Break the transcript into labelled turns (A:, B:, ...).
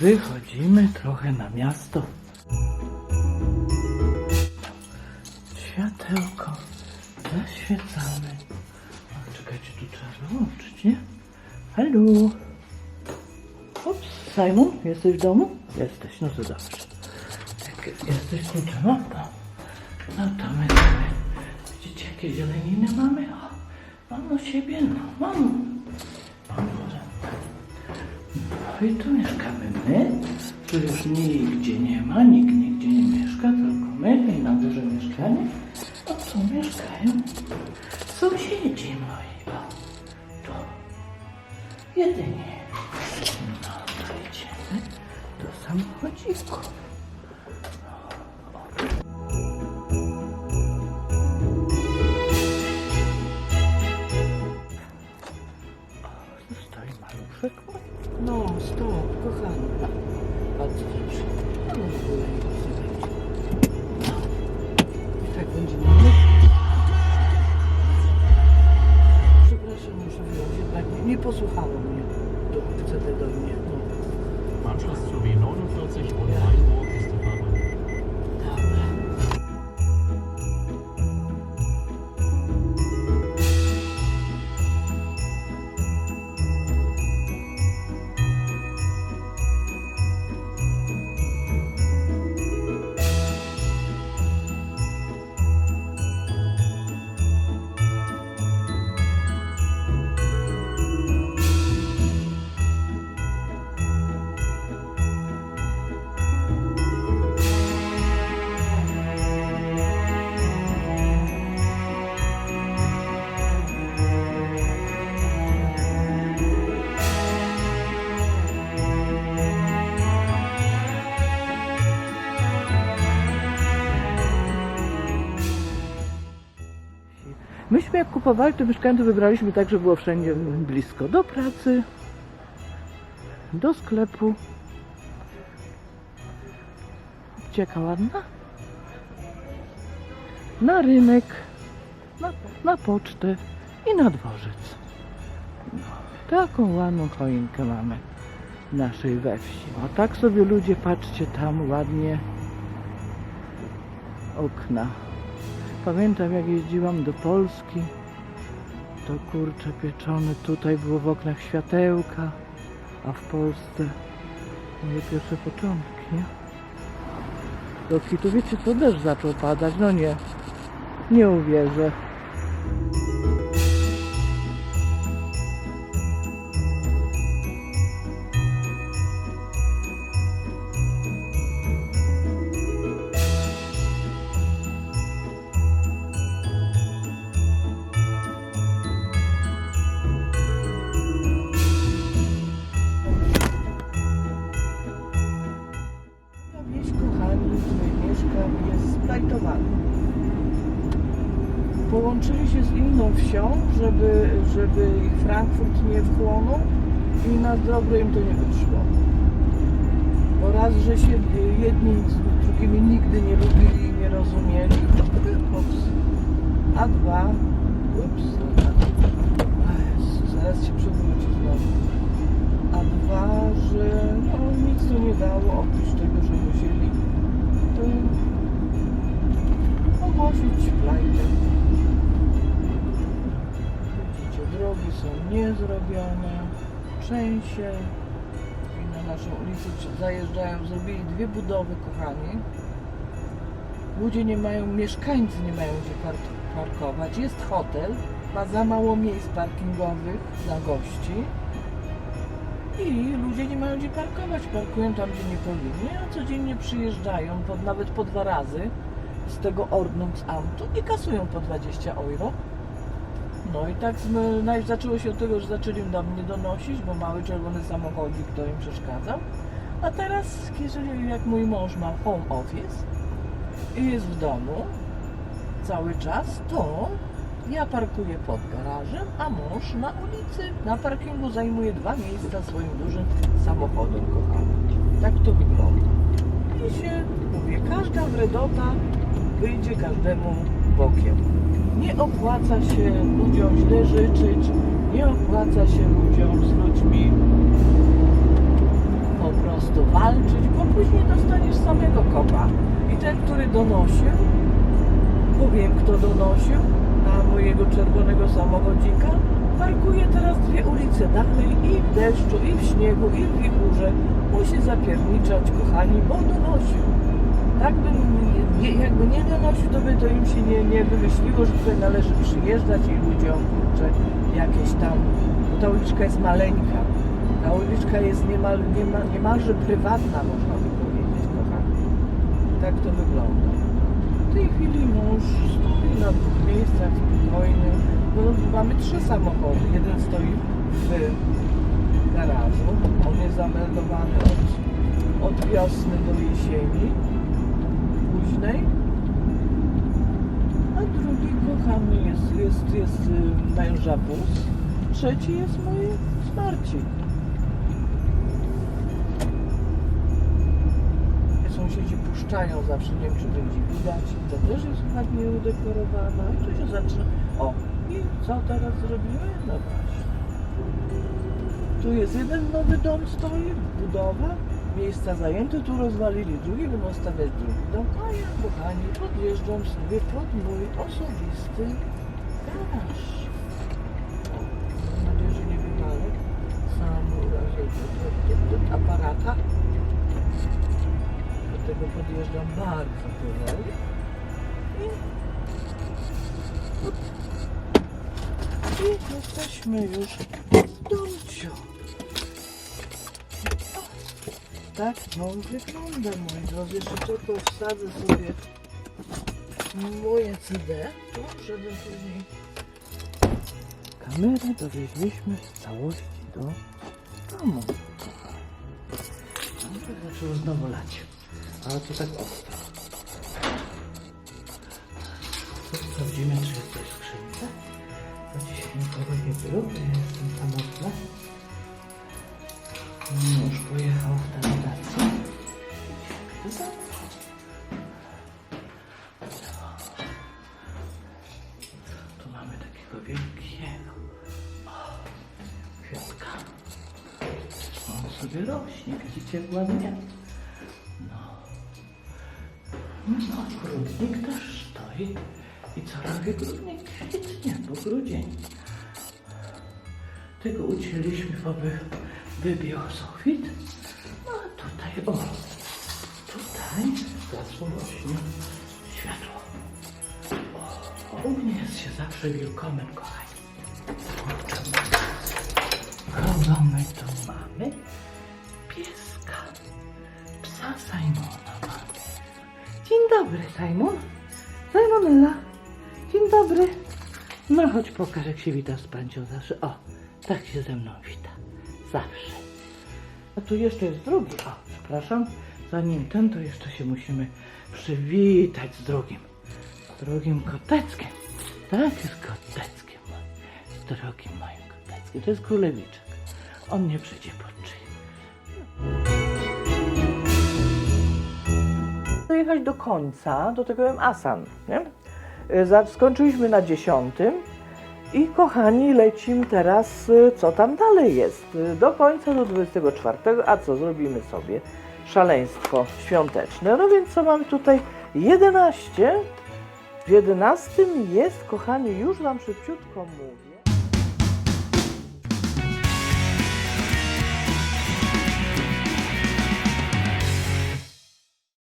A: Wychodzimy trochę na miasto. Światełko. Zaświecamy. Czekajcie, tu trzeba wyłączyć, nie? Halo. Ups, Simon, jesteś w domu? Jesteś, no to dobrze. Tak, jesteś kluczem, no to. No to my mamy. Widzicie, jakie zieleniny mamy? O, mam u siebie, no, mam. No i tu mieszkamy my. Tu już nigdzie nie ma, nikt nigdzie nie mieszka, tylko my i na górze mieszkanie. A tu mieszkają sąsiedzi moi. O, tu. Jedynie. No to idziemy do samochodziku. No, stop, kochany. Bardzo dobrze. No, w ogóle nie. I tak będzie. Myśmy jak kupowali to mieszkanie, wybraliśmy tak, żeby było wszędzie blisko. Do pracy, do sklepu. Cieka ładna. Na rynek, na, na pocztę i na dworzec. No, taką ładną choinkę mamy naszej we wsi. O tak sobie ludzie, patrzcie tam ładnie okna. Pamiętam jak jeździłam do Polski, to kurcze pieczone, tutaj było w oknach światełka, a w Polsce moje pierwsze początki, nie? Roki, tu wiecie co, deszcz zaczął padać, no nie, nie uwierzę. Splajtowana. Połączyli się z inną wsią, żeby, żeby ich Frankfurt nie wchłonął i na dobre im to nie wyszło. Bo raz, że się jedni z drugimi nigdy nie lubili i nie rozumieli, ups. a dwa, ups, Widzicie, drogi są niezrobione, trzęsie i na naszą ulicę zajeżdżają, zrobili dwie budowy, kochani. Ludzie nie mają, mieszkańcy nie mają gdzie par- parkować. Jest hotel, ma za mało miejsc parkingowych dla gości. I ludzie nie mają gdzie parkować, parkują tam, gdzie nie powinni, a codziennie przyjeżdżają, pod, nawet po dwa razy z tego Ordnungsamtu i kasują po 20 euro. No i tak zmy, naj- zaczęło się od tego, że zaczęli do mnie donosić, bo mały czerwony samochodzik to im przeszkadzał. A teraz, jeżeli jak mój mąż ma home office i jest w domu cały czas, to ja parkuję pod garażem, a mąż na ulicy. Na parkingu zajmuje dwa miejsca swoim dużym samochodem, kochany. Tak to wygląda. I się, mówię, każda wredota wyjdzie każdemu bokiem. Nie opłaca się ludziom źle życzyć, nie opłaca się ludziom z ludźmi po prostu walczyć, bo później dostaniesz samego kopa. I ten, który donosił, powiem kto donosił na mojego czerwonego samochodzika, parkuje teraz dwie ulice dalej i w deszczu, i w śniegu, i w wichurze. Musi zapierniczać, kochani, bo donosił. Tak bym, nie, jakby nie donosił, to by to im się nie, nie wymyśliło, że tutaj należy przyjeżdżać i ludziom, kurczę, jakieś tam, bo ta uliczka jest maleńka. Ta uliczka jest niemal, niemal, niemalże prywatna, można by powiedzieć, kochani. Tak to wygląda. W tej chwili mąż stoi na dwóch miejscach spokojnie. No, mamy trzy samochody. Jeden stoi w garażu. On jest zameldowany od, od wiosny do jesieni późnej. A drugi kochany jest, jest, jest y, męża wóz. Trzeci jest mój zmarci. Sąsiedzi puszczają zawsze, nie wiem czy będzie widać. To też jest ładnie udekorowana. I tu się zaczyna. O, i co teraz zrobimy? No właśnie. Tu jest jeden nowy dom stoi, budowa, miejsca zajęte, tu rozwalili drugi, będą stawiać drugi dom, a ja, kochani, podjeżdżam sobie pod mój osobisty garaż. Mam nadzieję, że nie wywalę sam razie do, do, do, do aparata. Do tego podjeżdżam bardzo powoli. I, i jesteśmy już w domciu. Tak no wygląda, moi drodzy. Jeszcze tylko wsadzę sobie moje CD, tu, żeby później kamerę dowieźliśmy w całości do domu. No to zaczęło znowu lać, ale to tak ostro. To Sprawdzimy, czy jest coś w skrzynce. Bo dzisiaj nikogo nie było, ja jestem samotny. Mąż pojechał w tę wielkiego o, kwiatka. On sobie rośnie, widzicie, ładnie. No. No, grudnik też stoi. I co robi grudnik? Kwitnie, bo grudzień. Tego ucięliśmy, aby wybił sufit. No a tutaj, o, tutaj zasło rośnie się zawsze wielkomem, kochani. Kogo my tu mamy? Pieska. Psa Simona mamy. Dzień dobry, Simon. Simonella. Dzień dobry. No chodź pokaż, jak się wita z pancią zawsze. O, tak się ze mną wita. Zawsze. A tu jeszcze jest drugi. O, przepraszam. Zanim ten, to jeszcze się musimy przywitać z drugim. Z drugim koteckiem. Tak, z. Z drugim moim koteckiem. To jest królewiczek. On nie przyjdzie pod czyj. dojechać do końca, do tego M-Asan, nie? Y, za- Skończyliśmy na dziesiątym i kochani, lecimy teraz, y, co tam dalej jest, y, do końca, do 24, a co, zrobimy sobie szaleństwo świąteczne, no więc co mamy tutaj, 11, w 11 jest, kochani, już Wam szybciutko mówię,